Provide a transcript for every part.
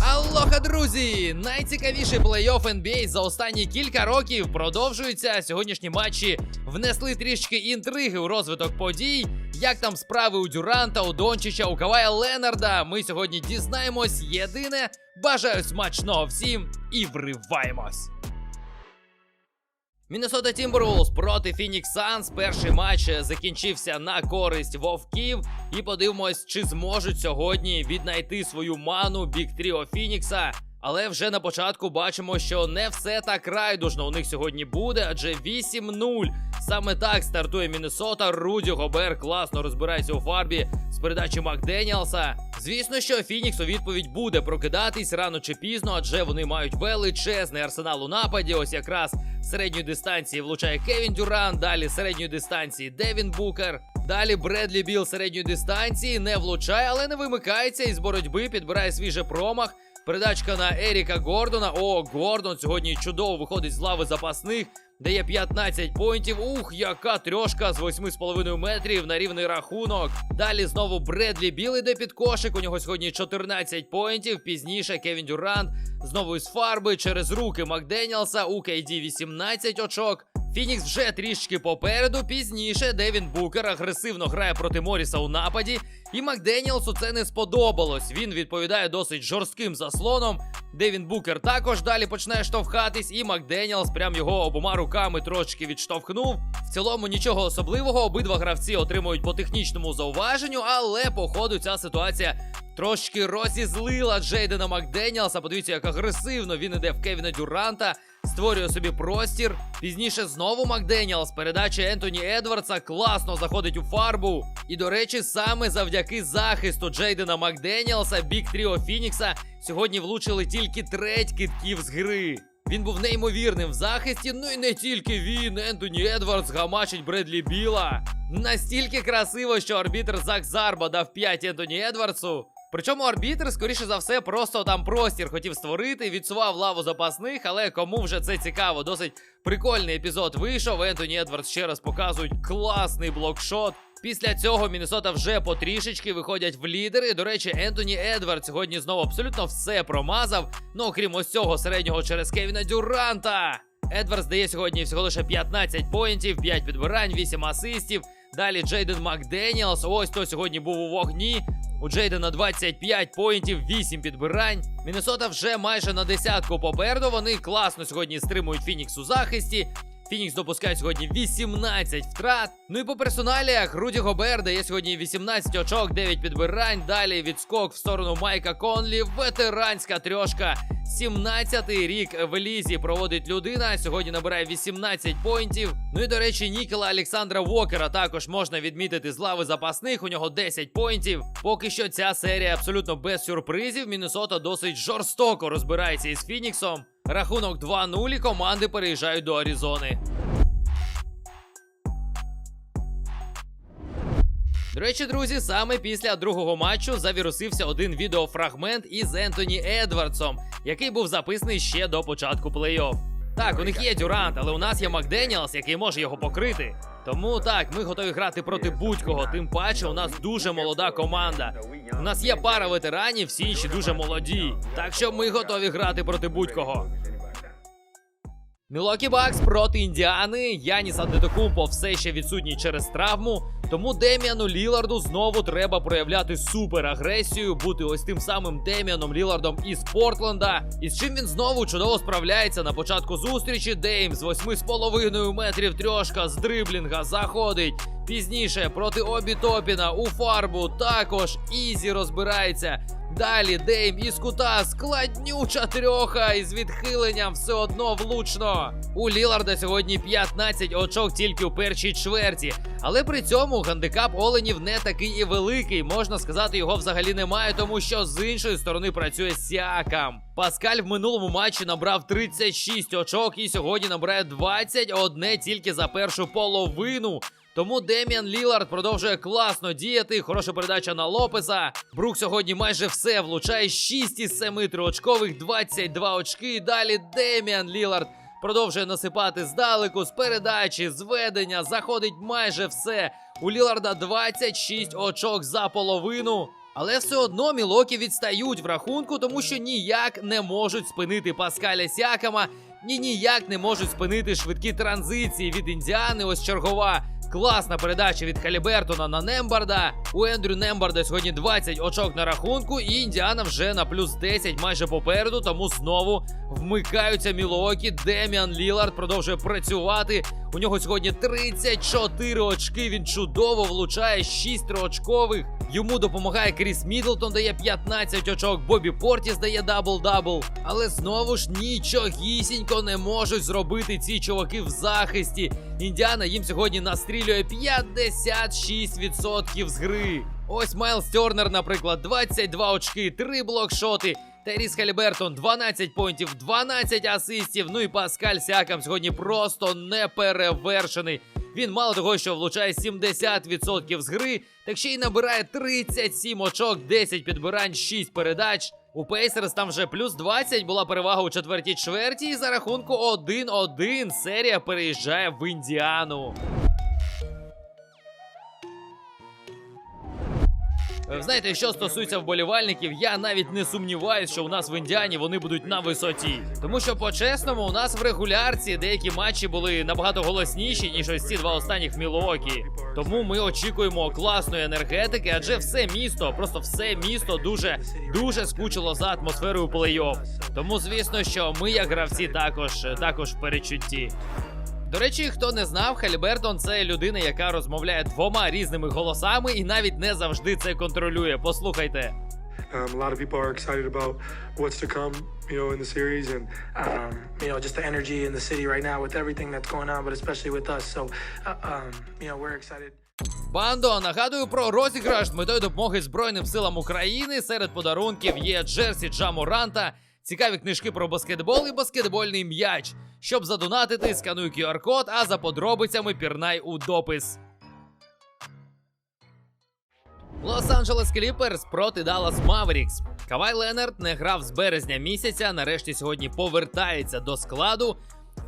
Алоха, друзі! Найцікавіший плей-офф NBA за останні кілька років продовжується. Сьогоднішні матчі внесли трішки інтриги у розвиток подій. Як там справи у Дюранта, у Дончича, у Кавая Ленарда? Ми сьогодні дізнаємось. Єдине, бажаю смачного всім і вриваємось. Міннесота Тімберлволс проти Фінікс Санс. Перший матч закінчився на користь вовків. І подивимось, чи зможуть сьогодні віднайти свою ману Біг Тріо Фінікса. Але вже на початку бачимо, що не все так райдужно у них сьогодні буде, адже 8-0. Саме так стартує Міннесота. Руді Гобер класно розбирається у фарбі з передачі Макденіалса. Звісно, що Фінікс у відповідь буде прокидатись рано чи пізно, адже вони мають величезний арсенал у нападі. Ось якраз середньої дистанції влучає Кевін Дюран, далі середньої дистанції Девін Букер. Далі Бредлі Біл середньої дистанції не влучає, але не вимикається із боротьби, підбирає свіжий промах. Передачка на Еріка Гордона. О, Гордон сьогодні чудово виходить з лави запасних. Дає 15 поінтів. Ух, яка трьошка з 8,5 метрів на рівний рахунок. Далі знову Бредлі Біл іде під кошик. У нього сьогодні 14 поінтів. Пізніше Кевін Дюрант знову із фарби через руки Макденіалса. У KD 18 очок. Фінікс вже трішки попереду. Пізніше Девін Букер агресивно грає проти Моріса у нападі. І Макденіалсу це не сподобалось. Він відповідає досить жорстким заслоном. Девін Букер також далі починає штовхатись, і Макденіалс прям його обома руками трошки відштовхнув. В цілому нічого особливого. Обидва гравці отримують по технічному зауваженню, але по ходу ця ситуація трошки розізлила Джейдена Макденіалса. Подивіться, як агресивно він іде в Кевіна Дюранта. Створює собі простір. Пізніше знову Макденіалс. Передача Ентоні Едвардса класно заходить у фарбу. І, до речі, саме завдяки захисту Джейдена Макденіалса, Бік Тріо Фінікса сьогодні влучили тільки треть китків з гри. Він був неймовірним в захисті. Ну і не тільки він. Ентоні Едвардс гамачить Бредлі Біла. Настільки красиво, що арбітр Зак Зарба дав 5 Ентоні Едвардсу. Причому арбітр, скоріше за все, просто там простір хотів створити, відсував лаву запасних, але кому вже це цікаво, досить прикольний епізод вийшов. Ентоні Едвардс ще раз показують класний блокшот. Після цього Міннесота вже потрішечки виходять в лідери. До речі, Ентоні Едвард сьогодні знову абсолютно все промазав. Ну окрім ось цього середнього через Кевіна Дюранта. Едвардс дає сьогодні всього лише 15 поінтів, 5 підбирань, 8 асистів. Далі Джейден Макденіалс. Ось хто сьогодні був у вогні. У Джейдена 25 поінтів, 8 підбирань. Міннесота вже майже на десятку попереду. Вони класно сьогодні стримують Фінікс у захисті. Фінікс допускає сьогодні 18 втрат. Ну і по персоналіях Руді Гобер дає сьогодні 18 очок, 9 підбирань. Далі відскок в сторону Майка Конлі. Ветеранська трьошка. 17-й рік в Лізі проводить людина. Сьогодні набирає 18 поінтів. Ну і до речі, Нікола Олександра Вокера також можна відмітити з лави запасних. У нього 10 поінтів. Поки що ця серія абсолютно без сюрпризів. Міннесота досить жорстоко розбирається із Фініксом. Рахунок 2-0 і команди переїжджають до Аризони. До речі, друзі, саме після другого матчу завірусився один відеофрагмент із Ентоні Едвардсом, який був записаний ще до початку плей-офф. Так, у них є Дюрант, але у нас є Макденіалс, який може його покрити. Тому так, ми готові грати проти будь-кого. Тим паче, у нас дуже молода команда. У нас є пара ветеранів, всі інші дуже молоді. Так що ми готові грати проти будь-кого. Мілокі Бакс проти Індіани. Яніс Антетокумпо все ще відсутній через травму. Тому Деміану Ліларду знову треба проявляти суперагресію, бути ось тим самим Деміаном Лілардом із Портленда. І з чим він знову чудово справляється на початку зустрічі. Дейм з 8,5 метрів трьошка з дриблінга заходить. Пізніше проти Обі Топіна у фарбу також Ізі розбирається. Далі Дейм із кута складнюча трьоха із відхиленням все одно влучно. У Ліларда сьогодні 15 очок тільки у першій чверті. Але при цьому гандикап Оленів не такий і великий. Можна сказати, його взагалі немає, тому що з іншої сторони працює Сіакам. Паскаль в минулому матчі набрав 36 очок і сьогодні набирає 21 тільки за першу половину. Тому Деміан Лілард продовжує класно діяти. Хороша передача на Лопеса. Брук сьогодні майже все влучає. 6 із 7 триочкових, 22 очки. Далі Деміан Лілард продовжує насипати здалеку, з передачі, з ведення. Заходить майже все. У Ліларда 26 очок за половину. Але все одно Мілокі відстають в рахунку, тому що ніяк не можуть спинити Паскаля Сякама, ні ніяк не можуть спинити швидкі транзиції від Індіани. Ось чергова класна передача від Калібертона на Нембарда. У Ендрю Нембарда сьогодні 20 очок на рахунку, і Індіана вже на плюс 10 майже попереду. Тому знову вмикаються Мілоокі. Деміан Лілард продовжує працювати. У нього сьогодні 34 очки. Він чудово влучає 6 триочкових. Йому допомагає Кріс Мідлтон, дає 15 очок. Бобі Портіс дає дабл-дабл. Але знову ж нічогісінько не можуть зробити ці чуваки в захисті. Індіана їм сьогодні настрілює 56% з гри. Ось Майлз Тернер, наприклад, 22 очки, 3 блокшоти. Теріс Халібертон 12 поінтів, 12 асистів. Ну і Паскаль Сякам сьогодні просто неперевершений. Він мало того, що влучає 70% з гри, так ще й набирає 37 очок, 10 підбирань, 6 передач. У Пейсерс там вже плюс 20 була перевага у четвертій чверті, і за рахунку 1-1 серія переїжджає в Індіану. Знаєте, що стосується вболівальників, я навіть не сумніваюся, що у нас в Індіані вони будуть на висоті. Тому що, по-чесному, у нас в регулярці деякі матчі були набагато голосніші, ніж ось ці два останніх Мілуокі. Тому ми очікуємо класної енергетики, адже все місто, просто все місто дуже дуже скучило за атмосферою плей-офф. Тому, звісно, що ми, як гравці, також також в перечутті. До речі, хто не знав, Халібертон це людина, яка розмовляє двома різними голосами і навіть не завжди це контролює. Послухайте. Um, a lot of people are excited about what's to come, you know, in the series, and um, you know, just the energy in the city right now with everything that's going on, but especially with us. So, uh, um, you know, we're excited. Бандо, нагадую про розіграш з метою допомоги Збройним силам України. Серед подарунків є Джерсі Джаморанта, цікаві книжки про баскетбол і баскетбольний м'яч. Щоб задонатити, скануй QR-код, а за подробицями пірнай у допис. Лос-Анджелес Кліперс проти Даллас Маверікс. Кавай Ленард не грав з березня місяця. Нарешті сьогодні повертається до складу.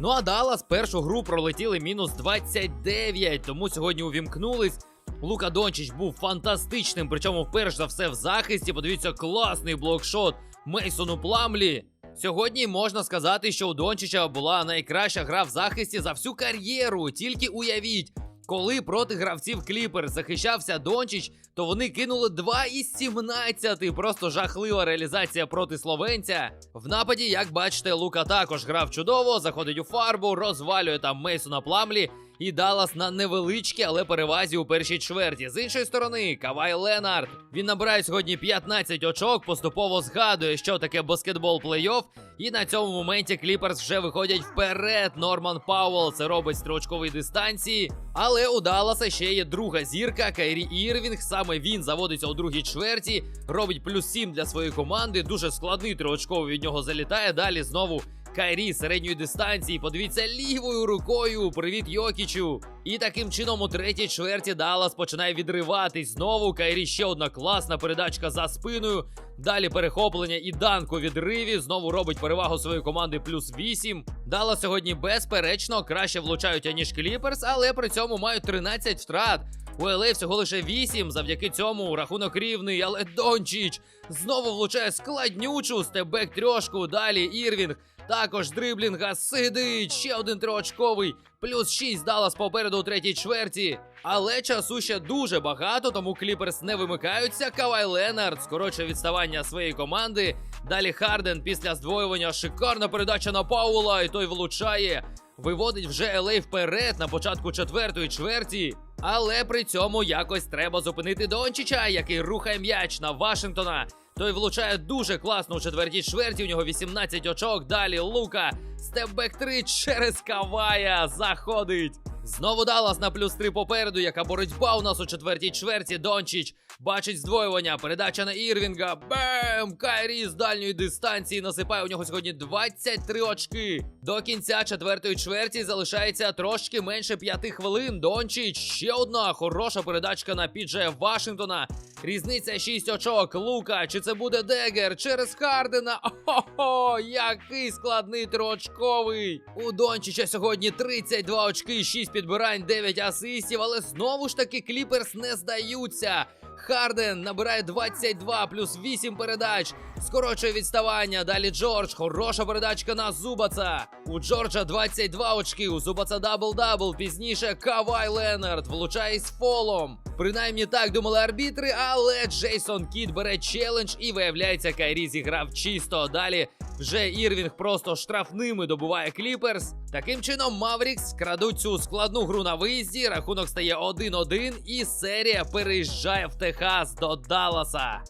Ну а Даллас першу гру пролетіли мінус 29, тому сьогодні увімкнулись. Лука Дончич був фантастичним, причому перш за все в захисті. Подивіться, класний блокшот Мейсону Пламлі. Сьогодні можна сказати, що у Дончича була найкраща гра в захисті за всю кар'єру. Тільки уявіть, коли проти гравців Кліпер захищався Дончич, то вони кинули 2 із 17. Просто жахлива реалізація проти словенця. В нападі, як бачите, Лука також грав чудово, заходить у фарбу, розвалює там Мейсона Пламлі. І Даллас на невеличкій, але перевазі у першій чверті. З іншої сторони, Кавай Ленард. Він набирає сьогодні 15 очок, поступово згадує, що таке баскетбол плей-офф. І на цьому моменті Кліперс вже виходять вперед. Норман Пауэлл це робить строчковій дистанції. Але у Далласа ще є друга зірка Кайрі Ірвінг. Саме він заводиться у другій чверті, робить плюс 7 для своєї команди. Дуже складний триочковий від нього залітає. Далі знову Кайрі середньої дистанції. Подивіться лівою рукою. Привіт Йокічу. І таким чином у третій чверті Даллас починає відриватись. Знову Кайрі ще одна класна передачка за спиною. Далі перехоплення і данк відриві. Знову робить перевагу своєї команди плюс 8. Даллас сьогодні безперечно краще влучають, аніж Кліперс, але при цьому мають 13 втрат. У LA всього лише 8, завдяки цьому рахунок рівний, але Дончич знову влучає складнючу стебек трьошку. Далі Ірвінг. Також дриблінга сидить ще один триочковий, плюс 6 Даллас попереду у третій чверті. Але часу ще дуже багато, тому Кліперс не вимикаються. Кавай Ленард скорочує відставання своєї команди. Далі Харден після здвоювання шикарна передача на Паула, і той влучає. Виводить вже Елей вперед на початку четвертої чверті. Але при цьому якось треба зупинити Дончича, який рухає м'яч на Вашингтона. Той влучає дуже класно у четвертій чверті. У нього 18 очок. Далі Лука. Степбек 3 через Кавая. Заходить. Знову Даллас на плюс 3 попереду. Яка боротьба у нас у четвертій чверті. Дончич бачить здвоювання. Передача на Ірвінга. Бем! Кайрі з дальньої дистанції насипає у нього сьогодні 23 очки. До кінця четвертої чверті залишається трошки менше 5 хвилин. Дончич. Ще одна хороша передачка на Піджея Вашингтона. Різниця 6 очок. Лука. Чи це буде Дегер? Через Хардена. Ого, який складний триочковий. У Дончича сьогодні 32 очки, 6 підбирань, 9 асистів, але знову ж таки Кліперс не здаються. Харден набирає 22 плюс 8 передач. Скорочує відставання. Далі Джордж. Хороша передачка на Зубаца. У Джорджа 22 очки. У Зубаца дабл-дабл. Пізніше Кавай Ленард влучає з фолом. Принаймні так думали арбітри, але Джейсон Кіт бере челендж і виявляється, Кайрі зіграв чисто. Далі вже Ірвінг просто штрафними добуває Кліперс. Таким чином, Маврікс крадуть цю складну гру на виїзді. Рахунок стає 1-1, і серія переїжджає в Техас до Далласа.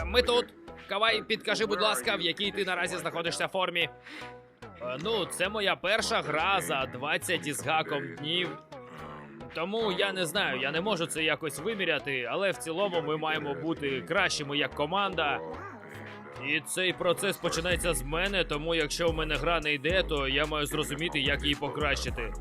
Е, Ми тут. Кавай, підкажи, будь ласка, в якій ти наразі знаходишся формі. Е, Ну, це моя перша гра за 20 із гаком днів. Тому я не знаю, я не можу це якось виміряти, але в цілому ми маємо бути кращими як команда. І цей процес починається з мене, тому якщо в мене гра не йде, то я маю зрозуміти, як її покращити.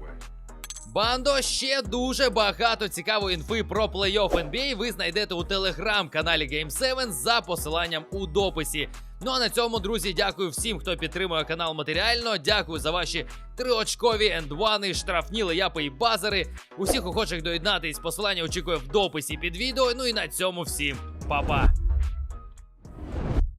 Бандо ще дуже багато цікавої інфи про плей-офф NBA ви знайдете у телеграм-каналі Game 7 за посиланням у дописі. Ну а на цьому, друзі, дякую всім, хто підтримує канал матеріально. Дякую за ваші триочкові ендвани, штрафні леяпи і базари. Усіх охочих доєднатись, посилання очікує в дописі під відео. Ну і на цьому всім па-па.